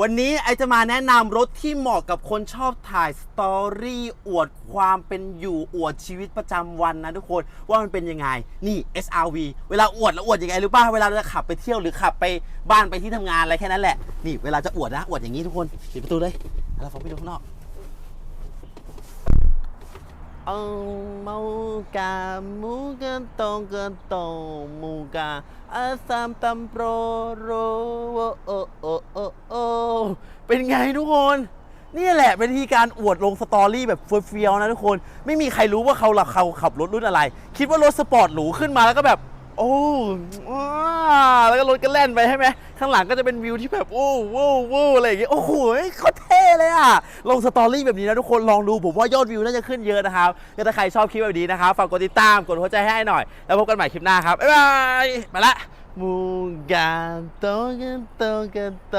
วันนี้ไอจะมาแนะนำรถที่เหมาะกับคนชอบถ่ายสตอรี่อวดความเป็นอยู่อวดชีวิตประจำวันนะทุกคนว่ามันเป็นยังไง นี่ SRV เวลาอวดแล้วอวดยังไงรู้ป่ะเวลาเราจะขับไปเที่ยวหรือขับไปบ้านไปที่ทำงานอะไรแค่นั้นแหละ นี่เวลาจะอวดนะอวดอย่างนี้ทุกคนปิดประตูเลยเราฟังไปดูข้างนอกเอาเมากามูกันตองกันตองมูกาอาสามตำโปรโรโอโอโอโอโอ เป็นไงทุกคนนี่แหละเป็นวิธีการอวดลงสตอรี่แบบเฟี้ยวๆนะทุกคน ไม่มีใครรู้ว่าเขาหลับเขาขับรถรุ่นอะไร คิดว่ารถสปอร์ตหรูขึ้นมาแล้วก็แบบ โอ้แล้วก็รถก็แล่นไปใช่ไหมข้างหลังก็จะเป็นวิวที่แบบโอ้โว้โว้อะไรอย่างเงี้ยโอ้โหเขาเท่เลยอะ ลงสตอรี่แบบนี้นะทุกคนลองดูผมว่ายอดวิวน่าจะขึ้นเยอะนะครับถ้าใครชอบคลิปแบบนี้นะครับฝากกดติดตามกดหัวใจให้หน่อย แล้วพบกันใหม่คลิปหน้าครับบ๊ายบายมาละมูกาโตกันโตกันโต